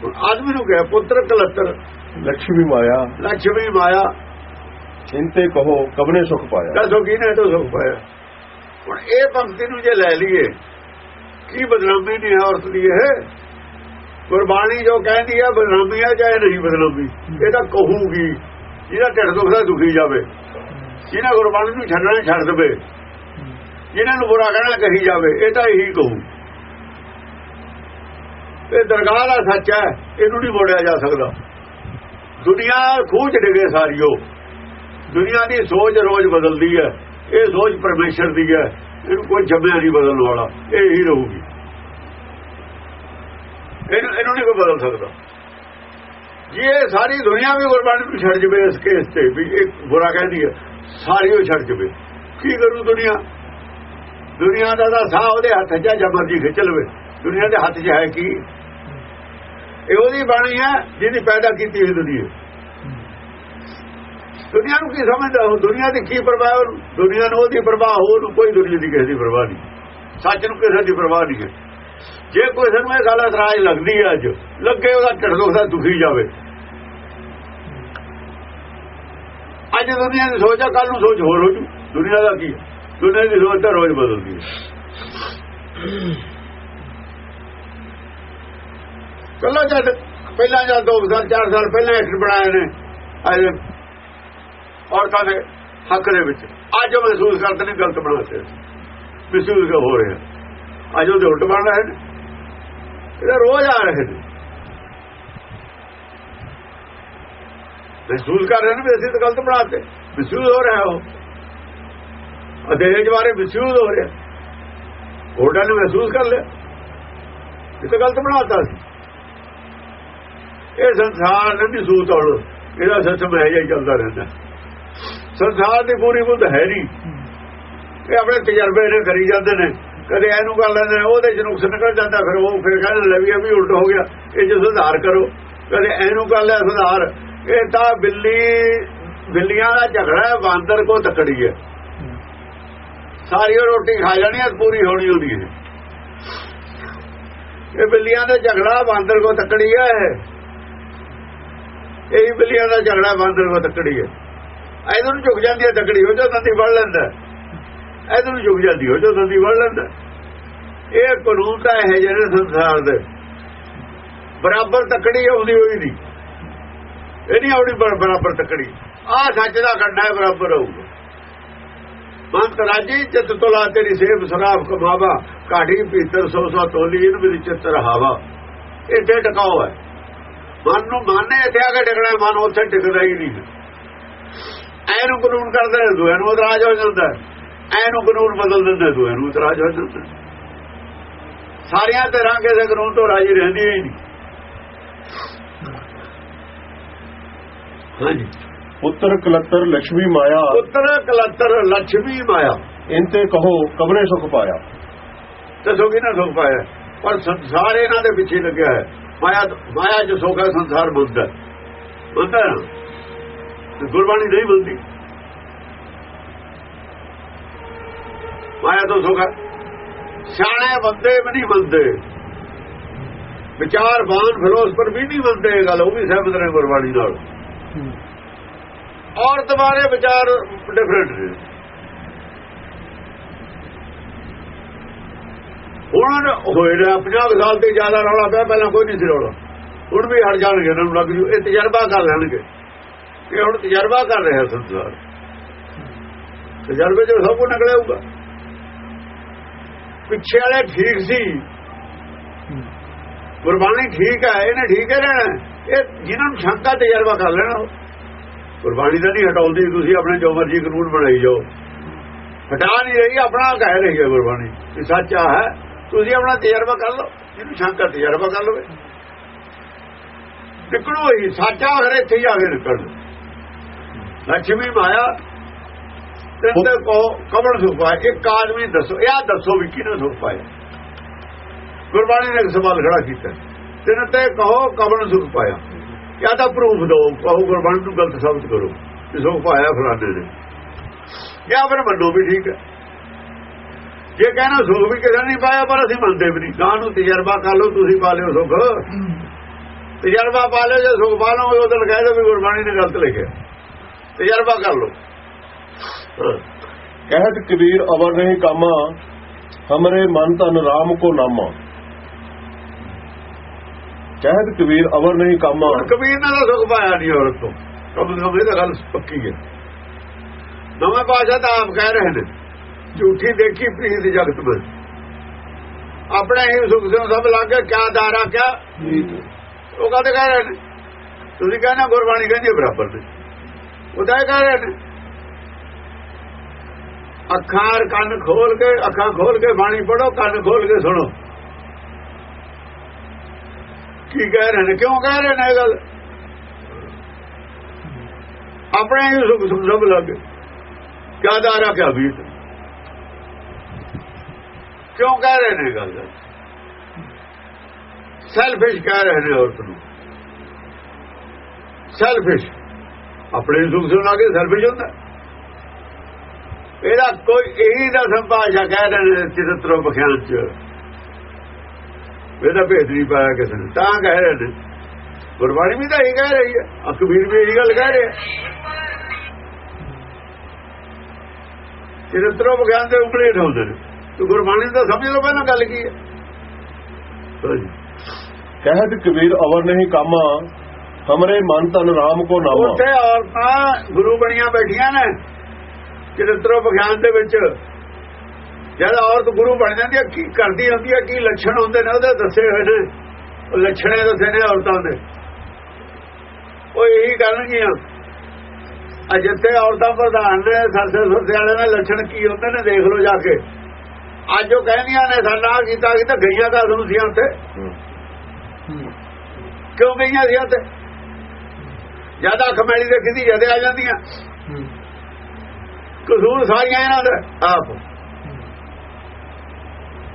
ਹੁਣ ਆਦਮੀ ਨੂੰ ਕਿਹਾ ਪੁੱਤਰ ਕਲਤਰ। ਲక్ష్ਮੀ ਮਾਇਆ। ਲక్ష్ਮੀ ਮਾਇਆ। ਚਿੰਤੇ ਕਹੋ ਕਬਨੇ ਸੁਖ ਪਾਇਆ। ਦੱਸੋ ਕਿਹਨੇ ਤੋਂ ਸੁਖ ਪਾਇਆ। ਹੁਣ ਇਹ ਪੰਕਤੀ ਨੂੰ ਜੇ ਲੈ ਲਈਏ ਕੀ ਬਦਨਾਮੀ ਨਹੀਂ ਹੈ ਔਰਤ ਦੀ ਇਹ? ਗੁਰਬਾਣੀ ਜੋ ਕਹਿੰਦੀ ਹੈ ਬਦਨਾਮੀ ਹੈ ਚਾਹੇ ਨਹੀਂ ਬਦਨਾਮੀ? ਇਹ ਤਾਂ ਕਹੂਗੀ। ਜਿਹਦਾ ਢਿੱਡ ਦੁਖਦਾ ਦੁਖੀ ਜਾਵੇ। ਜਿਹਨਾਂ ਗੁਰਬਾਣੀ ਨੂੰ ਛੱਡਣਾ ਛੱਡ ਦੇਵੇ। ਜਿਹਨਾਂ ਨੂੰ ਬੁਰਾ ਕਹਿਣਾ ਕਹੀ ਜਾਵੇ। ਇਹ ਤਾਂ ਇਹੀ ਕਹੂ। ਇਹ ਦਰਗਾਹ ਦਾ ਸੱਚ ਹੈ ਇਹਨੂੰ ਨਹੀਂ ਮੋੜਿਆ ਜਾ ਸਕਦਾ। ਦੁਨੀਆ ਖੂਚ ਡਿਗੇ ਸਾਰੀਓ ਦੁਨੀਆ ਦੀ ਸੋਚ ਰੋਜ਼ ਬਦਲਦੀ ਹੈ ਇਹ ਸੋਚ ਪਰਮੇਸ਼ਰ ਦੀ ਹੈ ਇਹਨੂੰ ਕੋਈ ਜੰਮਿਆ ਨਹੀਂ ਬਦਲਣ ਵਾਲਾ ਇਹ ਹੀ ਰਹੂਗੀ। ਇਹਨੂੰ ਇਹਨੂੰ ਨਹੀਂ ਕੋਈ ਬਦਲ ਸਕਦਾ। ਜੇ ਇਹ ਸਾਰੀ ਦੁਨੀਆ ਵੀ ਗੁਰਬਾਣੀ ਨੂੰ ਛੱਡ ਜਵੇ ਇਸ ਕੇਸ ਤੇ ਵੀ ਇਹ ਬੁਰਾ ਕਹਿੰਦੀ ਹੈ ਸਾਰੀ ਉਹ ਛੱਡ ਜਵੇ। ਕੀ ਕਰੂ ਦੁਨੀਆ? ਦੁਨੀਆ ਦਾ ਤਾਂ ਸਾਹ ਉਹਦੇ ਹੱਥ 'ਚ ਹੈ, ਜਾਂ ਮਰਜ਼ੀ ਖਿੱਚ ਲਵੇ। ਦੁਨੀਆ ਦੇ ਹੱਥ 'ਚ ਹੈ ਕੀ? ਇਹ ਉਹਦੀ ਬਾਣੀ ਹੈ ਜਿਹਦੀ ਪੈਦਾ ਕੀਤੀ ਹੋਈ ਦੁਨੀਆ। ਦੁਨੀਆ ਨੂੰ ਕੀ ਸਮਝਦਾ ਉਹ? ਦੁਨੀਆ ਦੀ ਕੀ ਪਰਵਾਹ? ਉਹਨੂੰ ਦੁਨੀਆ ਨੂੰ ਉਹਦੀ ਪਰਵਾਹ ਹੋ ਉਹਨੂੰ ਕੋਈ ਦੁਨੀਆ ਦੀ ਕਿਸੇ ਦੀ ਪਰਵਾਹ ਨਹੀਂ। ਸੱਚ ਨੂੰ ਕਿਸੇ ਦੀ ਪਰਵਾਹ ਨਹੀਂ ਹੈ। ਜੇ ਕੋਈ ਸਾਨੂੰ ਇਹ ਗੱਲ ਇਤਰਾਜ਼ ਲੱਗਦੀ ਹੈ ਅੱਜ, ਲੱਗੇ ਉਹਦਾ ਢਿੱਡ ਦੁਖਦਾ, ਦੁਖੀ ਜਾਵੇ। ਅੱਜ ਦੁਨੀਆ ਦੀ ਸੋਚ ਆ ਕੱਲ ਨੂੰ ਸੋਚ ਹੋਰ ਹੋ ਜੂ। ਦੁਨੀਆ ਦਾ ਕੀ ਹੈ? ਦੁਨੀਆ ਦੀ ਸੋਚ ਤਾਂ ਰੋਜ਼ ਬਦਲਦੀ ਹੈ। ਕੱਲਾ ਜਦ ਪਹਿਲਾਂ ਜਦ 2 ਸਾਲ 4 ਸਾਲ ਪਹਿਲਾਂ ਐਕਟ ਬਣਾਏ ਨੇ। ਅੱਜ ਔਰਤਾਂ ਦੇ ਹੱਕ ਦੇ ਵਿੱਚ। ਅੱਜ ਉਹ ਮਹਿਸੂਸ ਕਰਦੇ ਨੇ ਗਲਤ ਬਣਾਤੇ ਮਹਿਸੂਸ ਕਿਉਂ ਹੋ ਰਿਹਾ? ਅੱਜ ਉਹਦੇ ਉਲਟ ਬਣ ਰਹੇ ਨੇ। ਇਹਦਾ ਰੋਜ਼ ਆ ਰਹੇ ਨੇ। ਮਹਿਸੂਸ ਕਰ ਰਹੇ ਨੇ ਵੀ ਅਸੀਂ ਤਾਂ ਗਲਤ ਬਣਾਤੇ ਮਹਿਸੂਸ ਹੋ ਰਿਹਾ ਉਹ। ਅਦੇਜ ਬਾਰੇ ਮਹਿਸੂਸ ਹੋ ਰਿਹਾ। ਹੋਟਲ ਨੇ ਮਹਿਸੂਸ ਕਰ ਲਿਆ। ਇਹ ਤਾਂ ਗਲਤ ਬਣਾਤਾ ਸੀ। ਇਹ ਸੰਸਾਰ ਨਹੀਂ ਸੂਤ ਹੁਣ ਇਹਦਾ ਸਿਸਟਮ ਹੈ ਜਿਹਾ ਹੀ ਚੱਲਦਾ ਰਹਿੰਦਾ। ਸੰਸਾਰ ਦੀ ਪੂਰੀ ਬੁੱਧ ਹੈ ਨਹੀਂ। ਇਹ ਆਪਣੇ ਤਜਰਬੇ ਨੇ ਕਰੀ ਜਾਂਦੇ ਨੇ। ਕਦੇ ਇਹਨੂੰ ਕਰ ਲੈਂਦੇ ਨੇ, ਉਹਦੇ ਚ ਨੁਕਸ ਨਿਕਲ ਜਾਂਦਾ, ਫਿਰ ਉਹ ਫਿਰ ਕਹਿੰਦੇ ਲੈ ਵੀ ਉਲਟ ਹੋ ਗਿਆ। ਇਹ ਜੋ ਸੁਧਾਰ ਕਰੋ। ਕਦੇ ਇਹਨੂੰ ਕਰ ਲਿਆ ਸੁਧਾਰ। ਇਹ ਤਾਂ ਬਿੱਲੀ, ਬਿੱਲੀਆਂ ਦਾ ਝਗੜਾ ਹੈ, ਬਾਂਦਰ ਕੋ ਤਕੜੀ ਹੈ। ਸਾਰੀ ਉਹ ਰੋਟੀ ਖਾ ਜਾਣੀ ਹੈ, ਪੂਰੀ ਹੋਣੀ ਹੁੰਦੀ ਹੈ। ਇਹ ਬਿੱਲੀਆਂ ਦਾ ਝਗੜਾ, ਬਾਂਦਰ ਕੋ ਤਕੜੀ ਹੈ। ਇਹ ਬਿੱਲੀਆਂ ਦਾ ਝਗੜਾ ਬਾਂਦਰ ਕੋ ਤਕੜੀ ਹੈ ਇਧਰ ਨੂੰ ਝੁਕ ਜਾਂਦੀ ਹੈ ਤਕੜੀ ਹੋ ਜਾ ਦੰਦੀ ਫੜ ਲੈਂਦਾ ਇਧਰ ਨੂੰ ਝੁਕ ਜਾਂਦੀ ਹੋ ਜਾ ਦੰਦੀ ਫੜ ਲੈਂਦਾ ਇਹ ਕਾਨੂੰਨ ਤਾਂ ਇਹ ਜਿਹੜੇ ਸੰਸਾਰ ਦੇ। ਬਰਾਬਰ ਤਕੜੀ ਆਉਂਦੀ ਹੋਈ ਦੀ ਇਹ ਨਹੀਂ ਆਉਣੀ ਬਰਾਬਰ ਤਕੜੀ। ਆ ਸੱਚ ਦਾ ਕੰਡਾ ਹੈ, ਬਰਾਬਰ ਹੋਊਗਾ। ਮੰਤ ਰਾਜੀ, ਚਿਤ ਤੋਲਾ ਤੇਰੀ ਸੇਬ ਸਰਾਬ ਕਮਾਵਾ। ਕਾਢੀ ਪੀਤਰ ਸੋ ਸੋ ਤੋਲੀ, ਇਹਨੂੰ ਵੀ ਚਿੱਤ ਰਹਾਵਾ। ਇਹ ਤੇ ਹੈ। ਮਨ ਨੂੰ ਮਾਨੇ ਇੱਥੇ ਆ ਕੇ ਟਿਕਣਾ ਮਨ ਉੱਥੇ ਟਿਕਦਾ ਹੀ ਨਹੀਂ। ਐ ਨੂੰ ਕਾਨੂੰਨ ਕਰਦਾ ਦੂਏ ਨੂੰ ਇਤਰਾਜ ਹੋ ਜਾਂਦਾ ਐ ਨੂੰ ਕਾਨੂੰਨ ਬਦਲ ਦਿੰਦੇ ਦੂਏ ਨੂੰ ਇਤਰਾਜ ਹੋ ਜਾਂਦਾ ਸਾਰਿਆਂ ਤੇ ਰਾਂ ਕਿਸੇ ਕਾਨੂੰਨ ਤੋਂ ਰਾਜੀ ਰਹਿੰਦੀ ਹੀ ਨਹੀਂ। ਹਾਂਜੀ। ਉੱਤਰ ਕਲੱਤਰ ਲక్ష్ਮੀ ਮਾਇਆ। ਉੱਤਰ ਕਲੱਤਰ ਲక్ష్ਮੀ ਮਾਇਆ। ਇੰਤੇ ਕਹੋ ਕਬਰੇ ਸੁਖ ਪਾਇਆ। ਤੇ ਸੁਖ ਇਹਨਾਂ ਸੁਖ ਪਾਇਆ। ਪਰ ਸੰਸਾਰ ਇਹਨਾਂ ਦੇ ਪਿੱਛੇ ਲੱਗਿਆ ਹੈ। ਮਾਇਆ ਮਾਇਆ ਜੋ ਸੁਖ ਸੰਸਾਰ ਬੰਦਾ ਤੇ ਗੁਰਬਾਣੀ ਨਹੀਂ ਬੰਦੀ ਮਾਇਆ ਤੋਂ ਸੁਖ ਸਿਆਣੇ ਬੰਦੇ ਵੀ ਨਹੀਂ ਬੰਦੇ ਵਿਚਾਰਵਾਨ ਫਿਲੋਸਫਰ ਵੀ ਨਹੀਂ ਬੰਦੇ ਗੱਲ ਉਹ ਵੀ ਸਹਿਮਤ ਨੇ ਗੁਰਬਾਣੀ ਨਾਲ। ਔਰਤ ਬਾਰੇ ਵਿਚਾਰ ਡਿਫਰੈਂਟ ਨੇ। ਹੁਣ ਹੋਏ ਨੇ 50 ਸਾਲ ਤੇ ਜ਼ਿਆਦਾ ਰੌਲਾ ਪਿਆ, ਪਹਿਲਾਂ ਕੋਈ ਨਹੀਂ ਸੀ ਰੌਲਾ। ਹੁਣ ਵੀ ਹਟ ਜਾਣਗੇ, ਇਹਨਾਂ ਨੂੰ ਲੱਗ ਜੂ। ਇਹ ਤਜਰਬਾ ਕਰ ਲੈਣਗੇ। ਇਹ ਹੁਣ ਤਜਰਬਾ ਕਰ ਰਿਹਾ ਸੰਸਾਰ। ਤਜਰਬੇ ਜੋ ਸਭ ਕੁਝ ਨਿਕਲੇਗਾ ਪਿੱਛੇ ਵਾਲੇ ਠੀਕ ਸੀ। ਗੁਰਬਾਣੀ ਠੀਕ ਹੈ, ਇਹਨੇ ਠੀਕ ਹੈ ਰਹਿਣਾ। ਇਹ ਜਿਹਨਾਂ ਨੂੰ ਸ਼ੰਕਾ ਤਜਰਬਾ ਕਰ ਲੈਣਾ। ਉਹ। ਗੁਰਬਾਣੀ ਦਾ ਨਹੀਂ ਹਟਾਉਂਦੀ, ਤੁਸੀਂ ਆਪਣੇ ਜੋ ਮਰਜ਼ੀ ਕਾਨੂੰਨ ਬਣਾਈ ਜਾਓ। ਹਟਾ ਨਹੀਂ ਰਹੀ, ਆਪਣਾ ਕਹਿ ਰਹੀ ਹੈ ਗੁਰਬਾਣੀ ਕਿ ਆ, ਹੈ। ਤੁਸੀਂ ਆਪਣਾ ਤਜਰਬਾ ਕਰ ਲਓ। ਜਿਹਨੂੰ ਸ਼ੰਕਾ ਤਜਰਬਾ ਕਰ ਲਵੇ ਨਿਕਲੋ ਹੀ ਸੱਚਾ ਹਰੇ ਇੱਥੇ ਹੀ ਆ ਕੇ ਨਿਕਲ ਲక్ష్ਮੀ ਮਾਇਆ ਤੇ ਕੋ ਕਬਰ ਸੁਪਾ ਇੱਕ ਆਦਮੀ ਦੱਸੋ ਇਹ ਦੱਸੋ ਵੀ ਕਿਹਨੇ ਸੁਖ ਪਾਇਆ। ਗੁਰਬਾਣੀ ਨੇ ਸਵਾਲ ਖੜਾ ਕੀਤਾ। ਤਿੰਨ ਤੇ ਕਹੋ ਕਬਰ ਸੁਖ ਪਾਇਆ। ਜਾਂ ਤਾਂ ਪ੍ਰੂਫ ਦਿਓ ਕਹੋ ਗੁਰਬਾਣੀ ਨੂੰ ਗਲਤ ਸਾਬਤ ਕਰੋ ਕਿ ਸੁਖ ਪਾਇਆ ਫਲਾਣੇ ਨੇ। ਜਾਂ ਫਿਰ ਮੰਨੋ ਵੀ ਠੀਕ ਹੈ। ਜੇ ਕਹਿਣਾ ਸੁਖ ਵੀ ਕਿਸੇ ਨਹੀਂ ਪਾਇਆ ਪਰ ਅਸੀਂ ਮੰਨਦੇ ਵੀ ਨਹੀਂ। ਗਾਂ ਨੂੰ ਤਜਰਬਾ ਕਰ ਲਓ ਤੁਸੀਂ ਪਾ ਲਿਓ ਸੁਖ। ਤਜਰਬਾ ਪਾ ਲਿਓ ਜੇ ਸੁਖ ਪਾ ਲਓ ਉਦੋਂ ਕਹਿ ਦਿਓ ਵੀ ਗੁਰਬਾਣੀ ਨੇ ਗਲਤ ਲਿਖਿਆ। ਤਜਰਬਾ ਕਰ ਲਓ। ਕਹਿਤ ਕਬੀਰ ਅਵਰ ਨਹੀਂ ਕਾਮਾ ਹਮਰੇ ਮਨ ਤਨ ਰਾਮ ਕੋ ਨਾਮਾ। ਕਹਿਤ ਕਬੀਰ ਅਵਰ ਨਹੀਂ ਕਾਮਾ। ਕਬੀਰ ਨੇ ਤਾਂ ਸੁਖ ਪਾਇਆ ਨਹੀਂ ਔਰਤ ਤੋਂ। ਕਬੀਰ ਨੂੰ ਇਹ ਤਾਂ ਗੱਲ ਪੱਕੀ ਹੈ। ਨਵੇਂ ਪਾਸ਼ਾ ਤਾਂ ਆਪ ਕਹਿ ਰਹੇ ਨੇ। ਝੂਠੀ ਦੇਖੀ ਪ੍ਰੀਤ ਜਗਤ ਵਿੱਚ ਆਪਣੇ ਹੀ ਸੁਖ ਸੇ ਸਭ ਲੱਗੇ ਕਿਆ ਦਾਰਾ ਕਿਆ? ਉਹ ਕਹਦੇ ਕਹਿ ਰਹੇ ਨੇ ਤੁਸੀਂ ਕਹਿੰਦੇ ਗੁਰਬਾਣੀ ਕਹਿੰਦੀ ਬਰਾਬਰ ਨੇ ਉਹ ਤਾਂ ਇਹ ਕਹਿ ਰਹੇ ਨੇ ਅੱਖਾਂ ਕੰਨ ਖੋਲ ਕੇ ਅੱਖਾਂ ਖੋਲ ਕੇ ਬਾਣੀ ਪੜੋ ਕੰਨ ਖੋਲ ਕੇ ਸੁਣੋ। ਕੀ ਕਹਿ ਰਹੇ ਨੇ? ਕਿਉਂ ਕਹਿ ਰਹੇ ਨੇ ਇਹ ਗੱਲ? ਆਪਣੇ ਹੀ ਸੁਖ ਸੁਖ ਸਭ ਲੱਗ ਕਿਆ ਦਾਰਾ ਕਿਆ ਵੀ ਕਿਉਂ ਕਹਿ ਰਹੇ ਨੇ ਇਹ ਗੱਲ? ਸੈਲਫਿਸ਼ ਕਹਿ ਰਹੇ ਨੇ ਔਰਤ ਨੂੰ। ਸੈਲਫਿਸ਼ ਆਪਣੇ ਸੁਖ ਸੁਣਾ ਕੇ ਸੈਲਫਿਸ਼ ਹੁੰਦਾ। ਇਹਦਾ ਕੋਈ ਇਹੀ ਦਾ ਸੰਭਾਸ਼ਾ ਕਹਿ ਰਹੇ ਨੇ ਚਿਤਤਰੋ ਬਖਿਆਨ ਚ। ਇਹਦਾ ਭੇਦ ਨਹੀਂ ਪਾਇਆ ਕਿਸੇ ਨੇ। ਤਾਂ ਕਹਿ ਰਹੇ ਨੇ। ਗੁਰਬਾਣੀ ਵੀ ਤਾਂ ਇਹ ਕਹਿ ਰਹੀ ਹੈ। ਅਕਬੀਰ ਵੀ ਇਹੀ ਗੱਲ ਕਹਿ ਰਿਹਾ। ਚਿਤਤਰੋ ਬਖਿਆਨ ਦੇ ਉਂਗਲੇ ਠਾਉਂਦੇ ਨੇ। ਤੇ ਗੁਰਬਾਣੀ ਦਾ ਸਮਝ ਲਓ ਪਹਿਲਾਂ ਗੱਲ ਕੀ ਹੈ। ਕਹਿਤ ਕਬੀਰ ਅਵਰ ਨਹੀਂ ਕਾਮਾ ਹਮਰੇ ਮਨ ਤਨ ਰਾਮ ਕੋ ਨਾਮਾ। ਉੱਥੇ ਔਰਤਾਂ ਗੁਰੂ ਬਣੀਆਂ ਬੈਠੀਆਂ ਨੇ ਚਰਿੱਤਰੋ ਵਿਗਿਆਨ ਦੇ ਵਿੱਚ। ਜਦ ਔਰਤ ਗੁਰੂ ਬਣ ਜਾਂਦੀ ਹੈ ਕੀ ਕਰਦੀ ਹੁੰਦੀ ਹੈ ਕੀ ਲੱਛਣ ਹੁੰਦੇ ਨੇ ਉਹਦੇ ਦੱਸੇ ਹੋਏ ਨੇ। ਉਹ ਲੱਛਣੇ ਦੱਸੇ ਨੇ ਔਰਤਾਂ ਦੇ। ਉਹ ਇਹੀ ਕਰਨਗੀਆਂ ਆ? ਜਿੱਥੇ ਔਰਤਾਂ ਪ੍ਰਧਾਨ ਨੇ ਸਰਸੇ ਸਰਸੇ ਵਾਲੇ ਨੇ ਲੱਛਣ ਕੀ ਹੁੰਦੇ ਨੇ ਦੇਖ ਲਓ ਜਾ ਕੇ। ਅੱਜ ਉਹ ਕਹਿੰਦੀਆਂ ਨੇ ਸਾਡਾ ਕੀਤਾ ਕਿ ਤਾਂ ਗਈਆਂ ਤਾਂ ਅਸਲ ਸੀ ਉੱਥੇ। ਕਿਉਂ ਗਈਆਂ ਸੀ ਉੱਥੇ? ਜ਼ਿਆਦਾ ਖਮੈਲੀ ਦੇ ਕਿਦੀ ਜਦੇ ਆ ਜਾਂਦੀਆਂ। ਕਸੂਰ ਸਾਰੀਆਂ ਇਹਨਾਂ ਦਾ। ਆਪ।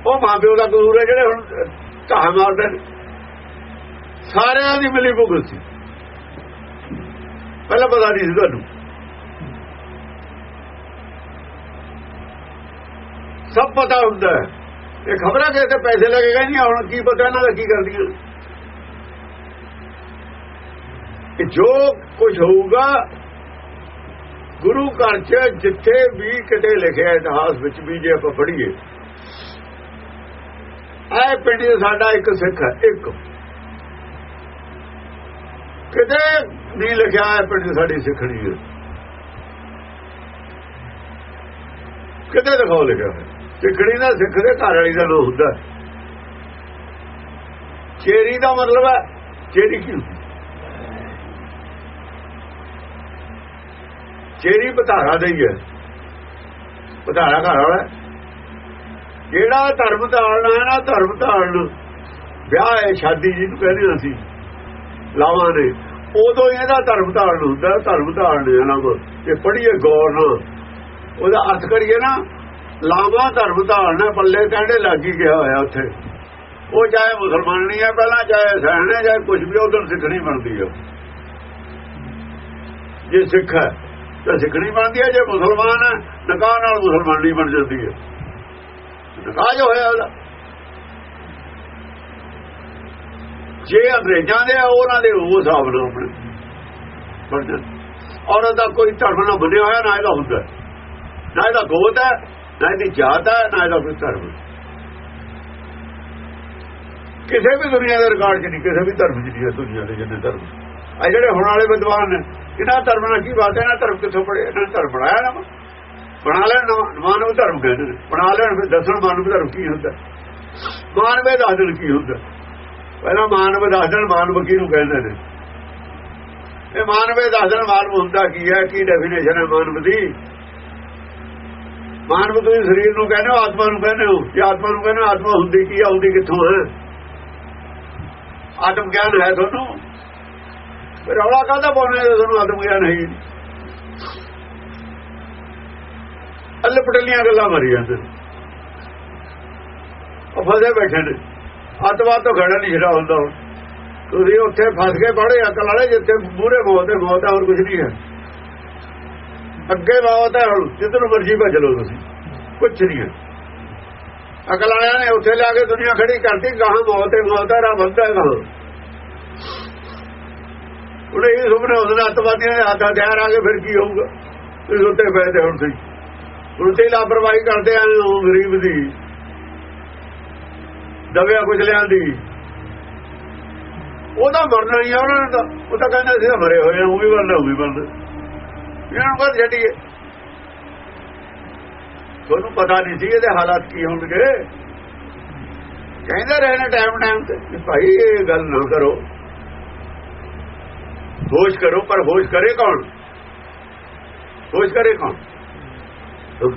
ਉਹ ਮਾਪਿਓ ਦਾ ਕਸੂਰ ਹੈ ਜਿਹੜੇ ਹੁਣ ਕਹਾ ਮਾਰਦੇ ਨੇ। ਸਾਰਿਆਂ ਦੀ ਮਿਲੀ ਭੁਗਤ ਸੀ। ਪਹਿਲਾਂ ਪਤਾ ਨਹੀਂ ਸੀ ਤੁਹਾਨੂੰ। ਸਭ ਪਤਾ ਹੁੰਦਾ ਇਹ ਖਬਰਾਂ ਕਿਸੇ ਤੇ ਪੈਸੇ ਲੈ ਕੇ ਕਹਿੰਦੀਆਂ, ਹੁਣ ਕੀ ਪਤਾ ਇਹਨਾਂ ਦਾ ਕੀ ਕਰਦੀਆਂ। ਜੋ ਕੁਝ ਹੋਊਗਾ, ਗੁਰੂ ਘਰ ਚ ਜਿੱਥੇ ਵੀ ਕਿਤੇ ਲਿਖਿਆ ਇਤਿਹਾਸ ਵਿੱਚ ਵੀ ਜੇ ਆਪਾਂ ਪੜ੍ਹੀਏ। ਇਹ ਪਿੰਡ ਸਾਡਾ ਇੱਕ ਸਿੱਖ ਹੈ, ਇੱਕ। ਕਿਤੇ ਨਹੀਂ ਲਿਖਿਆ ਹੈ ਪਿੰਡ 'ਚ ਸਾਡੀ ਸਿੱਖਣੀ ਹੈ। ਕਿਤੇ ਦਿਖਾਓ ਲਿਖਿਆ ਹੈ ਸਿੱਖਣੀ ਦਾ ਸਿੱਖ ਦੇ ਘਰ ਵਾਲੀ ਦਾ ਨਾਮ ਹੁੰਦਾ। ਚੇਰੀ ਦਾ ਮਤਲਬ ਹੈ, ਚੇਰੀ ਕੀ ਚੇਰੀ ਬਧਾਰਾ ਦਾ ਹੀ ਹੈ। ਬਧਾਰਾ ਘਰ ਵਾਲਾ ਜਿਹੜਾ ਧਰਮ ਧਾਰਨਾ ਹੈ ਨਾ, ਧਰਮ ਧਾਰਨ। ਵਿਆਹ ਹੈ, ਸ਼ਾਦੀ ਜਿਹਨੂੰ ਕਹਿੰਦੇ ਅਸੀਂ, ਲਾਵਾਂ ਨੇ। ਉਦੋਂ ਇਹਦਾ ਧਰਮ ਧਾਰਨ ਹੁੰਦਾ, ਧਰਮ ਧਾਰਨ ਇਹਨਾਂ ਕੋ ਤੇ ਪੜ੍ਹੀਏ ਗੌਰ ਨਾਲ। ਉਹਦਾ ਅਰਥ ਕਰੀਏ ਨਾ ਲਾਵਾਂ ਧਰਮ ਧਾਰਨ ਪੱਲੇ ਕਹਿੰਦੇ ਲੱਗੀ ਗਿਆ ਹੋਇਆ ਉੱਥੇ। ਉਹ ਚਾਹੇ ਮੁਸਲਮਾਨ ਨਹੀਂ ਹੈ ਪਹਿਲਾਂ ਚਾਹੇ ਸੈਣ ਹੈ ਚਾਹੇ ਕੁਝ ਵੀ, ਉਧਰ ਸਿੱਖਣੀ ਬਣਦੀ ਹੈ ਜੇ ਸਿੱਖ ਹੈ, ਤਾਂ ਸਿੱਖਣੀ ਬਣਦੀ ਹੈ ਜੇ ਮੁਸਲਮਾਨ ਹੈ, ਨਕਾਹ ਨਾਲ ਮੁਸਲਮਾਨੀ ਬਣ ਜਾਂਦੀ ਹੈ ਨਕਾਹ ਜੋ ਹੋਇਆ ਉਹਦਾ। ਜੇ ਅੰਗਰੇਜ਼ਾਂ ਦੇ ਆ, ਉਹਨਾਂ ਦੇ ਉਹ ਹਿਸਾਬ ਨਾਲ ਆਪਣੇ ਬਣ ਜਾਂਦੇ। ਔਰ ਉਹਦਾ ਕੋਈ ਧਰਮ ਨਾ ਬਣਿਆ ਹੋਇਆ, ਨਾ ਇਹਦਾ ਹੁੰਦਾ। ਨਾ ਇਹਦਾ ਗੋਤ ਹੈ। ਨਾ ਇਹਦੀ ਜਾਤ ਹੈ ਨਾ ਇਹਦਾ ਕੋਈ ਧਰਮ। ਕਿਸੇ ਵੀ ਦੁਨੀਆ ਦੇ ਰਿਕਾਰਡ 'ਚ ਨਹੀਂ, ਕਿਸੇ ਵੀ ਧਰਮ 'ਚ ਨਹੀਂ ਹੈ ਦੁਨੀਆ ਦੇ ਜਿੰਨੇ ਧਰਮ। ਆ ਜਿਹੜੇ ਹੁਣ ਵਾਲੇ ਵਿਦਵਾਨ ਨੇ, ਇਹਨਾਂ ਧਰਮ ਨਾਲ ਕੀ ਬਾਤ ਹੈ ਨਾ ਧਰਮ ਕਿੱਥੋਂ ਪੜੇ ਇਹਨਾਂ ਨੇ ਧਰਮ ਬਣਾਇਆ ਨਾ ਬਣਾ ਲੈਣ ਮਾਨਵ ਧਰਮ ਕਹਿੰਦੇ ਨੇ। ਬਣਾ ਲੈਣ ਫਿਰ ਦੱਸਣ ਮਾਨਵ ਧਰਮ ਕੀ ਹੁੰਦਾ। ਮਾਨਵੇ ਦੱਸਣ ਕੀ ਹੁੰਦਾ? ਪਹਿਲਾਂ ਮਾਨਵ ਦੱਸਣ ਮਾਨਵ ਕੀ ਨੂੰ ਕਹਿੰਦੇ ਨੇ? ਇਹ ਮਾਨਵੇ ਦੱਸਣ ਮਾਨਵ ਹੁੰਦਾ ਕੀ ਹੈ? ਕੀ ਡੈਫੀਨੇਸ਼ਨ ਹੈ ਮਾਨਵ ਦੀ? ਮਾਨਵ ਤੁਸੀਂ ਸਰੀਰ ਨੂੰ ਕਹਿੰਦੇ ਹੋ, ਆਤਮਾ ਨੂੰ ਕਹਿੰਦੇ ਹੋ। ਜੇ ਆਤਮਾ ਨੂੰ ਕਹਿੰਦੇ ਆਤਮਾ ਹੁੰਦੀ ਕੀ ਆਉਂਦੀ ਕਿੱਥੋਂ ਹੈ ਆਤਮ ਗਿਆਨ ਹੈ ਤੁਹਾਨੂੰ। ਰੌਲਾ ਕਾਹਦਾ ਪਾਉਣਾ ਤੁਹਾਨੂੰ ਆਤਮ ਗਿਆਨ ਹੈ ਅੱਲ ਪਟਲੀਆਂ ਗੱਲਾਂ ਮਾਰੀ ਜਾਂਦੇ। ਉਹ ਫਸੇ ਬੈਠੇ ਨੇ। ਅੱਤਵਾਦ ਤੋਂ ਖੜਾ ਨਹੀਂ ਛੜਾ ਹੁੰਦਾ ਤੁਸੀਂ ਉੱਥੇ ਫਸ ਕੇ ਪੜੇ ਅਕਲ ਵਾਲੇ ਜਿੱਥੇ ਮੂਰੇ ਮੌਤ ਹੈ ਮੌਤ ਹੈ, ਹੋਰ ਕੁਝ ਨਹੀਂ ਹੈ। ਅੱਗੇ ਮੌਤ ਹੈ ਹੁਣ ਜਿੱਧਰ ਮਰਜ਼ੀ ਭੱਜ ਲਓ ਤੁਸੀਂ, ਕੁਛ ਨਹੀਂ ਹੈ। ਅਕਲ ਵਾਲਿਆਂ ਨੇ ਉੱਥੇ ਲਿਆ ਕੇ ਦੁਨੀਆ ਖੜੀ ਕਰਤੀ, ਗਾਹਾਂ ਮੌਤ ਹੈ ਮੌਤ ਹੈ ਰਾ ਬੰਦਾ ਹੈ ਗਾਹਾਂ। ਉਹਨੇ ਇਹ ਸੁਪਨੇ ਉਹਦੇ ਅੱਤਵਾਦੀਆਂ ਦੇ ਹੱਥਾਂ ਤੇ ਆ ਕੇ ਫਿਰ ਕੀ ਹੋਊਗਾ? ਤੁਸੀਂ ਉੱਤੇ ਪਏ ਤੇ ਹੁਣ ਤੁਸੀਂ ਉਲਟੀ ਲਾਪਰਵਾਹੀ ਕਰਦੇ ਆਂ ਗਰੀਬ ਦੀ। ਦਵਿਆ ਕੁਝ ਲਿਆਂਦੀ ਉਹਦਾ ਮਰਨਾ ਹੀ ਆ, ਉਹਨਾਂ ਨੇ ਤਾਂ। ਉਹ ਤਾਂ ਕਹਿੰਦੇ ਸੀ ਮਰੇ ਹੋਏ ਆ, ਉਹ ਵੀ ਮਰਨਾ, ਉਹ ਵੀ ਮਰਨਾ। ਇਹਨਾਂ ਨੂੰ ਬਾਅਦ ਛੱਡੀਏ। ਤੁਹਾਨੂੰ ਪਤਾ ਨਹੀਂ ਸੀ ਇਹਦੇ ਹਾਲਾਤ ਕੀ ਹੋਣਗੇ। ਕਹਿੰਦੇ ਰਹੇ ਨੇ ਟਾਈਮ ਟਾਈਮ ਤੇ ਭਾਈ ਇਹ ਗੱਲ ਨਾ ਕਰੋ। ਹੋਸ਼ ਕਰੋ, ਪਰ ਹੋਸ਼ ਕਰੇ ਕੌਣ? ਹੋਸ਼ ਕਰੇ ਕੌਣ?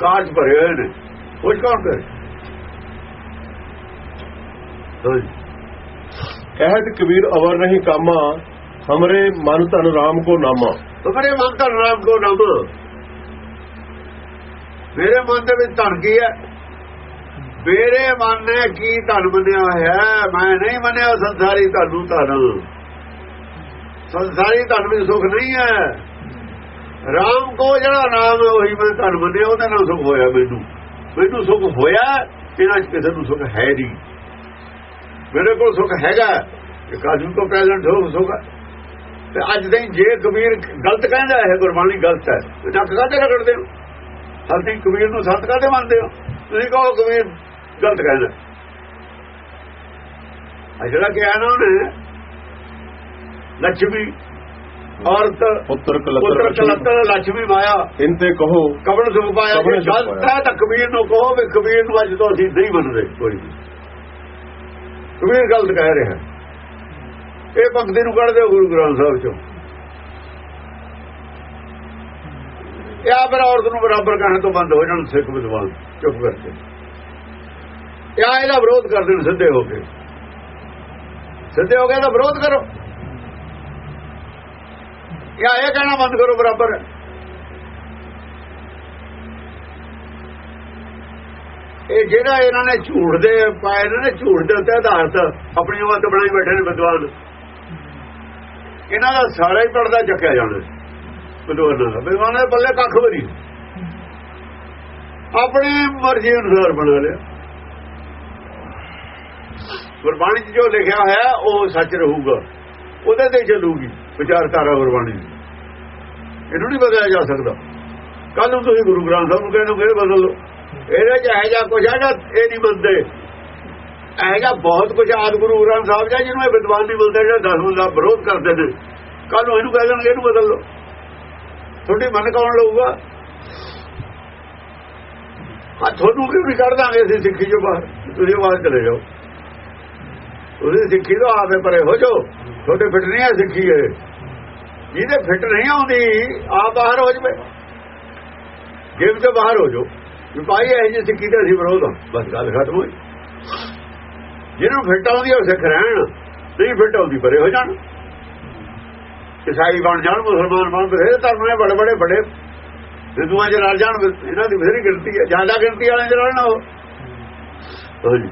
ਕਾਰਜ ਭਰੇ ਹੋਏ ਨੇ। ਹੋਸ਼ ਕੌਣ ਕਰੇ? ਹਾਂਜੀ। ਕਹਿਤ ਕਬੀਰ, ਅਵਰ ਨਹੀਂ ਕਾਮਾ। ਹਮਰੇ ਮਨ ਧਨ ਰਾਮ ਕੋ ਨਾਮਾ ਤੁਮਰੇ ਮਨ ਧਨ ਰਾਮ ਕੋ ਨਾਮ ਮੇਰੇ ਮਨ ਦੇ ਵਿੱਚ ਧਨ ਕੀ ਹੈ ਮੇਰੇ ਮਨ ਨੇ ਕੀ ਧਨ ਮੰਨਿਆ ਹੋਇਆ ਹੈ? ਮੈਂ ਨਹੀਂ ਮੰਨਿਆ ਸੰਸਾਰੀ ਧਨ ਧਨ ਸੰਸਾਰੀ ਧਨ ਵਿੱਚ ਸੁਖ ਨਹੀਂ ਹੈ ਰਾਮ ਕੋ ਜਿਹੜਾ ਨਾਮ ਹੈ ਉਹੀ ਮੈਂ ਧਨ ਮੰਨਿਆ ਉਹਦੇ ਨਾਲ ਸੁਖ ਹੋਇਆ ਮੈਨੂੰ ਮੈਨੂੰ ਸੁਖ ਹੋਇਆ ਇਹਨਾਂ ਚ ਕਿਸੇ ਨੂੰ ਸੁਖ ਹੈ ਨਹੀਂ ਮੇਰੇ ਕੋਲ ਸੁਖ ਹੈਗਾ ਇੱਕ ਤੋਂ ਕੋ ਪ੍ਰੈਜ਼ੈਂਟ ਹੋ ਸੁਖ ਤੇ ਅੱਜ ਦੇ ਜੇ ਕਬੀਰ ਗਲਤ ਕਹਿੰਦਾ ਹੈ ਗੁਰਬਾਣੀ ਗਲਤ ਹੈ। ਨੱਕ ਕਾਹਦੇ ਰਗੜਦੇ ਹੋ? ਅਸੀਂ ਕਬੀਰ ਨੂੰ ਸੰਤ ਕਾਹਦੇ ਮੰਨਦੇ ਹੋ? ਤੁਸੀਂ ਕਹੋ ਕਬੀਰ ਗਲਤ ਕਹਿੰਦਾ। ਅਜਿਹਾ ਕਿਹਾ ਨਾ ਉਹਨੇ ਲక్ష్ਮੀ ਔਰਤ ਪੁੱਤਰ ਕਲਤਰ ਲక్ష్ਮੀ ਮਾਇਆ। ਇੰਤੇ ਕਹੋ। ਕਵਣ ਸੁਭ ਪਾਇਆ ਗਲਤ ਹੈ ਤਾਂ ਕਬੀਰ ਨੂੰ ਕਹੋ ਵੀ ਕਬੀਰ ਨੂੰ ਅੱਜ ਤੋਂ ਅਸੀਂ ਨਹੀਂ ਮੰਨਦੇ ਕੋਈ। ਕਬੀਰ ਗਲਤ ਕਹਿ ਰਿਹਾ। ਇਹ ਭਗਤੀ ਨੂੰ ਕੱਢ ਦਿਓ ਗੁਰੂ ਗ੍ਰੰਥ ਸਾਹਿਬ ਚੋਂ। ਇਹ ਆ ਫਿਰ ਔਰਤ ਨੂੰ ਬਰਾਬਰ ਕਹਿਣ ਤੋਂ ਬੰਦ ਹੋ ਜਾਣ, ਸਿੱਖ ਵਿਦਵਾਨ ਚੁੱਪ ਕਰਕੇ। ਇਹ ਇਹਦਾ ਵਿਰੋਧ ਕਰਦੇ ਨੇ ਸਿੱਧੇ ਹੋ ਕੇ। ਸਿੱਧੇ ਹੋ ਕੇ ਇਹਦਾ ਵਿਰੋਧ ਕਰੋ। ਜਾਂ ਇਹ ਕਹਿਣਾ ਬੰਦ ਕਰੋ ਬਰਾਬਰ। ਇਹ ਜਿਹੜਾ ਇਹਨਾਂ ਨੇ ਝੂਠ ਦੇ, ਪਾਏ ਨੇ ਨਾ ਝੂਠ ਦੇ ਉੱਤੇ ਆਧਾਰਿਤ ਆਪਣੀ ਮਤ ਬਣਾਈ ਬੈਠੇ ਨੇ ਵਿਦਵਾਨ। ਇਹਨਾਂ ਦਾ ਸਾਰਾ ਹੀ ਪਰਦਾ ਚੱਕਿਆ ਜਾਣਾ ਵਿਦਵਾਨਾਂ ਦਾ ਵਿਦਵਾਨਾਂ ਦੇ ਬੱਲੇ ਕੱਖ ਵੀ ਨਹੀਂ। ਆਪਣੀ ਮਰਜ਼ੀ ਅਨੁਸਾਰ ਬਣਾ ਲਿਆ। ਗੁਰਬਾਣੀ 'ਚ ਜੋ ਲਿਖਿਆ ਹੋਇਆ, ਉਹ ਸੱਚ ਰਹੂਗਾ। ਉਹਦੇ ਤੇ ਚੱਲੂਗੀ ਵਿਚਾਰਧਾਰਾ ਗੁਰਬਾਣੀ ਦੀ। ਇਹਨੂੰ ਨਹੀਂ ਬਦਲਿਆ ਜਾ ਸਕਦਾ। ਕੱਲ ਨੂੰ ਤੁਸੀਂ ਗੁਰੂ ਗ੍ਰੰਥ ਸਾਹਿਬ ਨੂੰ ਕਹਿੰਦੇ ਇਹ ਬਦਲ ਲਓ? ਇਹਦੇ ਚ ਇਹ ਜਾ ਕੁਝ ਹੈਗਾ ਇਹ ਨਹੀਂ ਮੰਨਦੇ? ਇਹੋ ਜਾ ਬਹੁਤ ਕੁਝ ਆਦ ਗੁਰੂ ਗ੍ਰੰਥ ਸਾਹਿਬ ਜਾ ਜਿਹਨੂੰ ਇਹ ਵਿਦਵਾਨ ਨਹੀਂ ਬੋਲਦੇ ਜਿਹੜੇ ਦਸਵੇਂ ਦਾ ਵਿਰੋਧ ਕਰਦੇ ਨੇ। ਕੱਲ ਨੂੰ ਇਹਨੂੰ ਕਹਿ ਦੇਣਗੇ, ਇਹਨੂੰ ਬਦਲ ਲਓ। ਤੁਹਾਡੀ ਮਨ ਕੌਣ ਲਊਗਾ? ਹਾਂ ਤੁਹਾਨੂੰ ਕਿਉਂ ਨਹੀਂ ਕੱਢ ਦਾਂਗੇ ਅਸੀਂ ਸਿੱਖੀ ਚੋਂ ਬਾਹਰ? ਤੁਸੀਂ ਬਾਹਰ ਚਲੇ ਜਾਓ। ਤੁਸੀਂ ਸਿੱਖੀ ਤੋਂ ਆਪੇ ਪਰੇ ਹੋ ਜਾਓ। ਤੁਹਾਡੇ ਫਿੱਟ ਨਹੀਂ ਆ ਸਿੱਖੀ ਇਹ। ਜਿਹਦੇ ਫਿੱਟ ਨਹੀਂ ਆਉਂਦੀ, ਆਪ ਬਾਹਰ ਹੋ ਜਵੇ। ਗੇਮ ਤੋਂ ਬਾਹਰ ਹੋ ਜਾਓ। ਵੀ ਭਾਈ, ਇਹ ਜਿਹੀ ਸਿੱਖੀ ਤੇ ਅਸੀਂ ਵਿਰੋਧ ਹਾਂ ਬਸ, ਗੱਲ ਖਤਮ ਹੋਈ। ਜਿਹਨੂੰ ਫਿੱਟ ਆਉਂਦੀ ਉਹ ਸਿੱਖ ਰਹਿਣ। ਨਹੀਂ ਫਿੱਟ ਆਉਂਦੀ, ਪਰੇ ਹੋ ਜਾਣ। ਈਸਾਈ ਬਣ ਜਾਣ, ਮੁਸਲਮਾਨ ਬਣ ਬਥੇਰੇ ਧਰਮ ਨੇ ਬੜੇ ਬੜੇ ਬੜੇ ਹਿੰਦੂਆਂ ਚ ਰਲ ਜਾਣ ਇਹਨਾਂ ਦੀ ਬਥੇਰੀ ਗਿਣਤੀ ਹੈ। ਜ਼ਿਆਦਾ ਗਿਣਤੀ ਵਾਲੇ ਚ ਰਲਣਾ ਉਹ। ਹਾਂਜੀ।